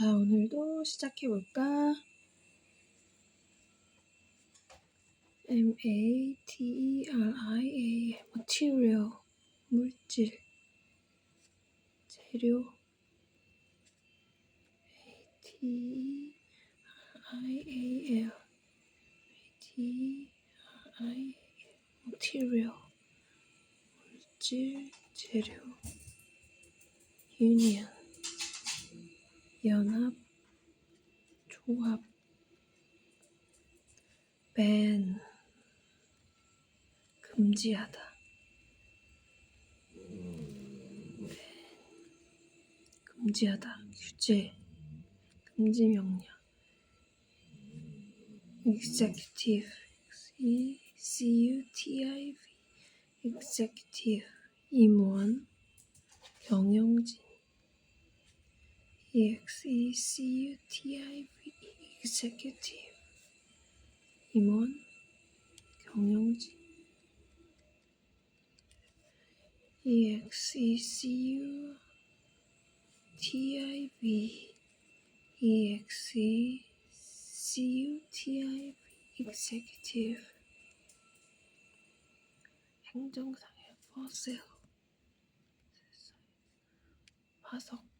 자, 오늘도 시작해볼까? M-A-T-E-R-I-A material 물질 재료 A-T-E-R-I-A-L A-T-E-R-I-A-L material 물질 재료 union 연합 조합 ban 금지하다 ban 금지하다 규제 금지 명령 executive E C U T I V executive 임원 경영진 E E V executive 임원 경영진 E X E C U T I V E X E C U T I V executive 행정상의 버세요 화석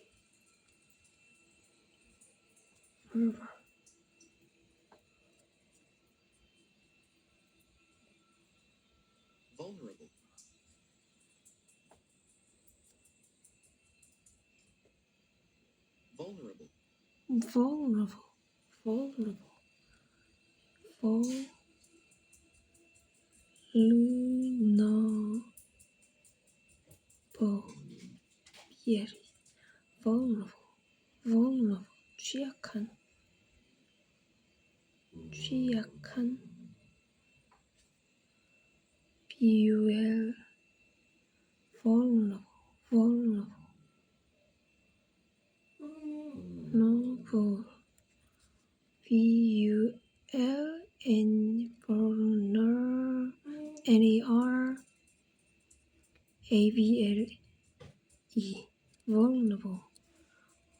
forever R P A L verbal, verbal verbal verbal 언 어의 구두의 V R B A L 언어의 구두의 verbal V R B A verbal 구두의 언어의 verbal vulnerable,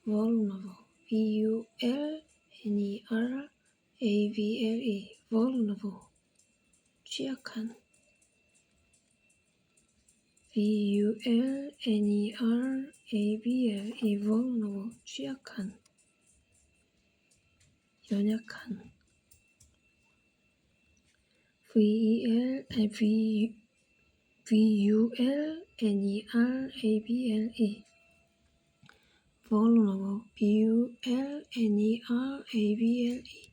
vulnerable, vulnerable, vulnerable, vulnerable, 비애리, vulnerable, vulnerable, 취약한, 취약한, vulnerable, noble, V vulner E E vulnerable vulnerable V U L N E R A V L E vulnerable 취약한 V U L N E R A V L E vulnerable 취약한 연약한 E E E vulnerable V U L N E R A B L E vulnerable 취약한 연약한 V U L N E R A B L E vulnerable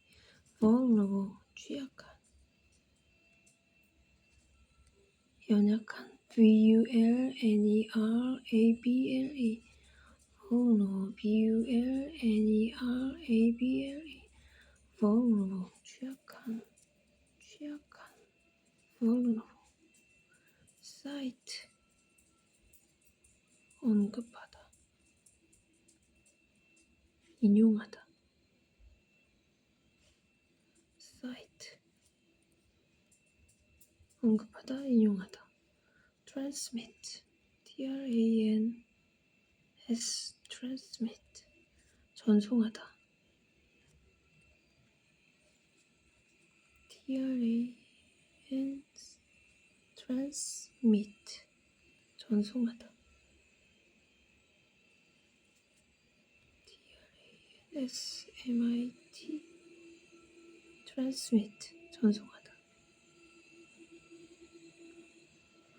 V U L N E R A B L E vulnerable 취약한 취약한 vulnerable cite 언급하다 인용하다 cite 언급하다 인용하다 transmit T R A N S transmit 전송하다 T R A N transmit 전송하다. S-M-I-T transmit 전송하다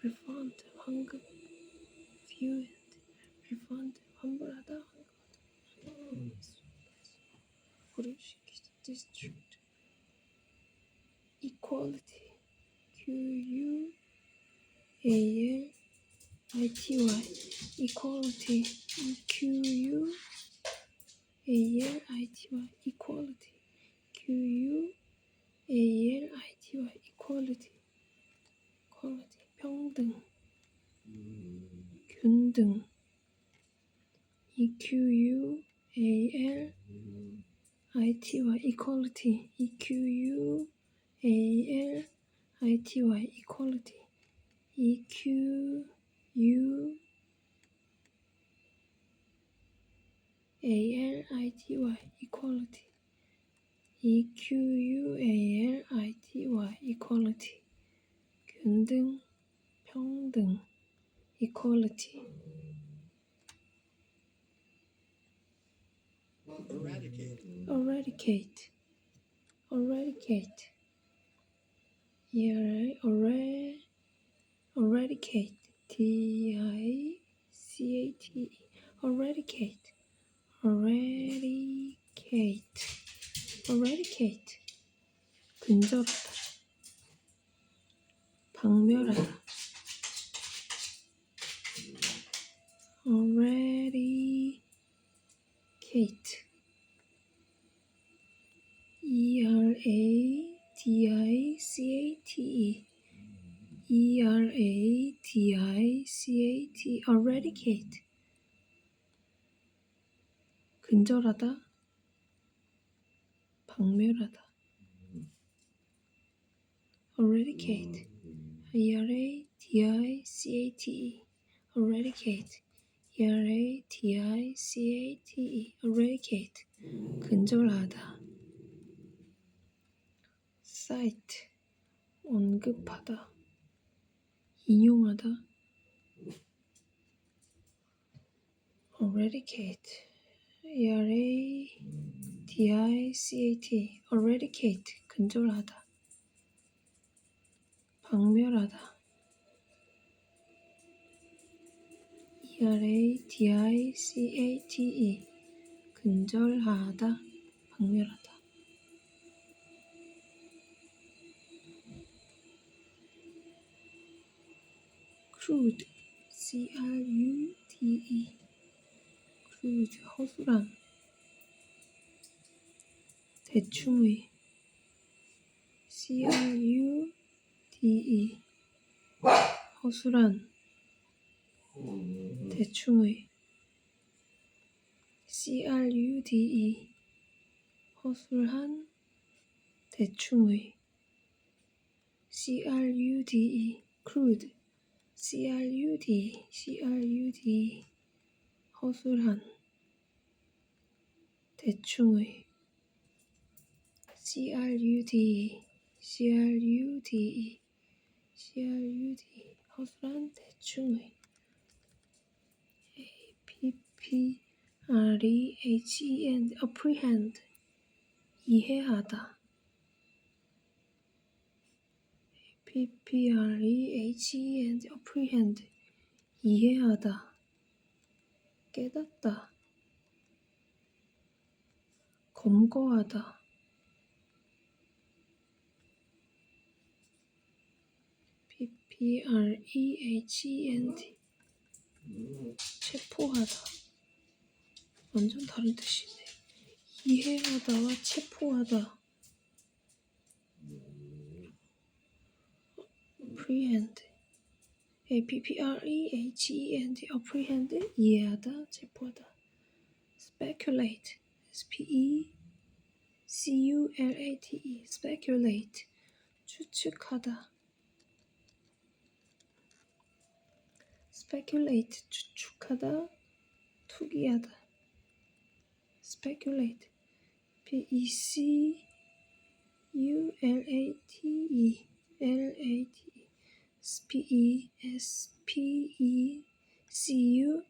Refund, hunger, fuel, prevent humbrada hunger. District Equality Q U A L I T Y. Equality Q U A L I T Y. Equality Q U A L I T Y. Equality. Equality. 평등 균등 E Q U A L I T Y equality E Q U A L I T Y equality E Q U A L I T Y equality E Q U A L I T Y equality 균등 평등 equality Eradicate. eradicate eradicate E R I eradicate T I C A T E eradicate eradicate eradicate 근절하다 박멸하다 T eradicate 근절하다 박멸하다 eradicate E R A D I C A T E eradicate E R A D I C A T E eradicate 근절하다 cite 언급하다 인용하다 eradicate E T eradicate 근절하다 박멸하다 E R A D I C A T E 근절하다 박멸하다 crude C R U D E crude 허술한 대충의 C R U D E 허술한 대충의 C R U D E 허술한 대충의 E crude C R U D E C R U D E 허술한 대충의 C R U D E C R U D E C R U D E 허술한 대충의 A P P R E H E N apprehend 이해하다 A P P R E H E N apprehend 이해하다 깨닫다. 검거하다. P R E H E N D 체포하다. 완전 다른 뜻이네. 이해하다와 체포하다 apprehend A P P R E H E N D apprehend 이해하다 체포하다 speculate S P E C U L A T E speculate 추측하다 speculate 추측하다 투기하다 speculate P E P E S P E C U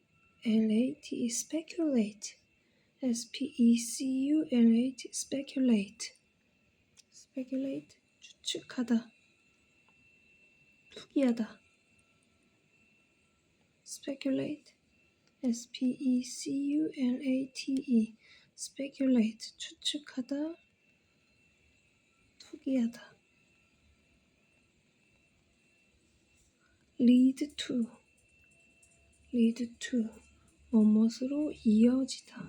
L A T E speculate S P E C U L A T speculate speculate 추측하다 투기하다 speculate S P E C U L A T E speculate 추측하다 투기하다 Lead to lead to 무엇으로 이어지다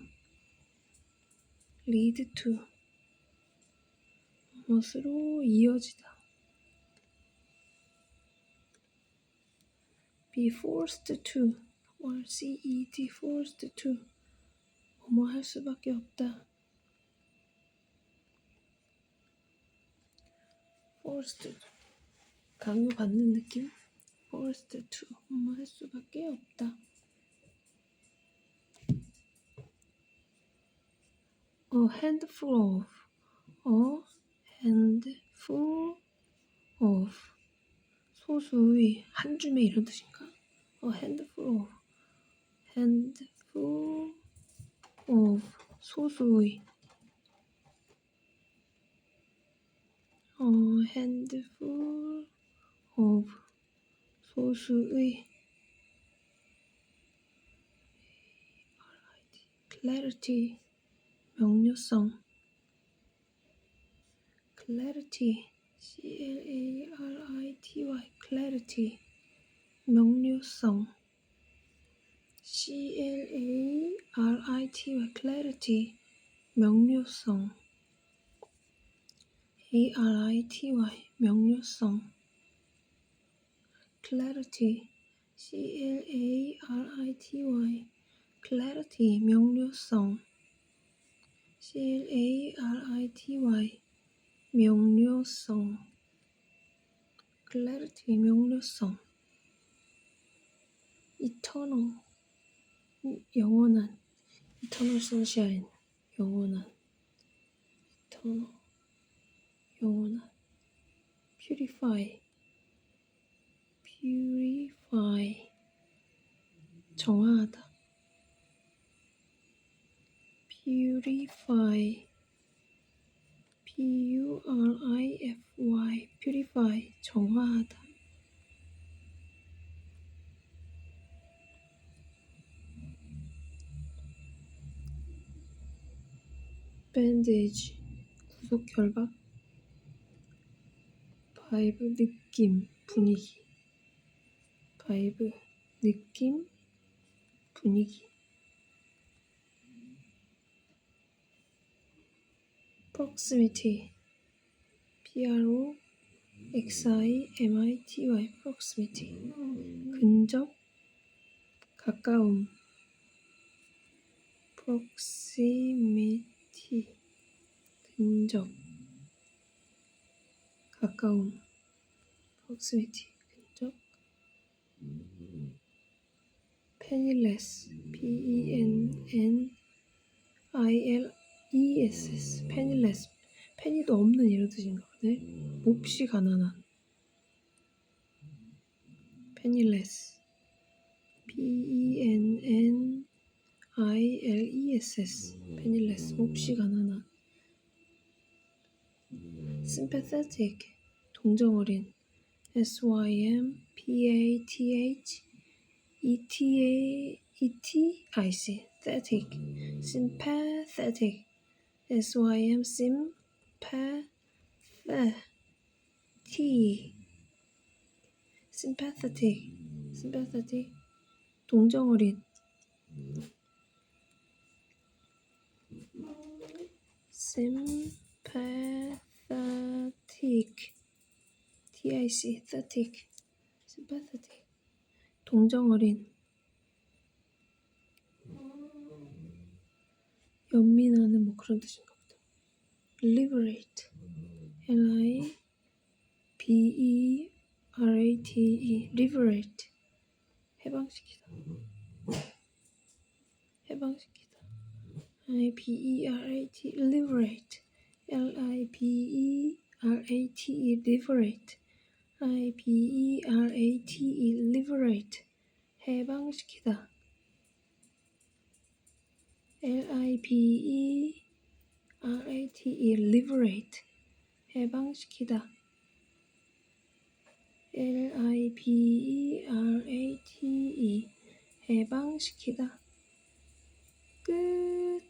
lead to 무엇으로 이어지다 be forced to or C-E-D forced to 뭐뭐 할 수밖에 없다 forced 강요받는 느낌 forced to 뭐뭐 할 수밖에 없다 a handful of a handful of 소수의 한 줌의 이런 뜻인가? a handful of handful of 소수의 a handful of 소수의 clarity 명료성 clarity C L A R I T Y clarity 명료성 C L A R I T Y clarity 명료성 A R I T Y 명료성 clarity C L A R I T Y clarity 명료성 C L A R I T Y 명료성 clarity 명료성 eternal 영원한 eternal sunshine 영원한 eternal 영원한 purify 정화하다 purify P-U-R-I-F-Y purify 정화하다 bandage 구속 결박 바이브 느낌 분위기 바이브 느낌 분위기 proximity P-R-O X-I-M-I-T-Y proximity 근접 가까움 proximity 근접 가까움 proximity 근접 penniless P-E-N-N-I-L-E-S-S penniless penny도 없는 이런 뜻인가 보네 몹시 가난한 penniless P-E-N-N-I-L-E-S-S penniless 몹시 가난한 sympathetic 동정어린 S-Y-M-P-A-T-H E-T-A-E-T-I-C thetic sympathetic S-Y-M sympathetic sympathetic sympathetic 동정어린 sympathetic TIC thetic sympathetic 동정어린 연민하는 뭐 그런 뜻인가 보다 liberate L I B E R A T E liberate 해방시키다 해방시키다 I B E R A T liberate L I B E R A T E liberate I B E R A T E liberate 해방시키다 L I B E R A T E liberate 해방시키다 L I B E R A T E 해방시키다 끝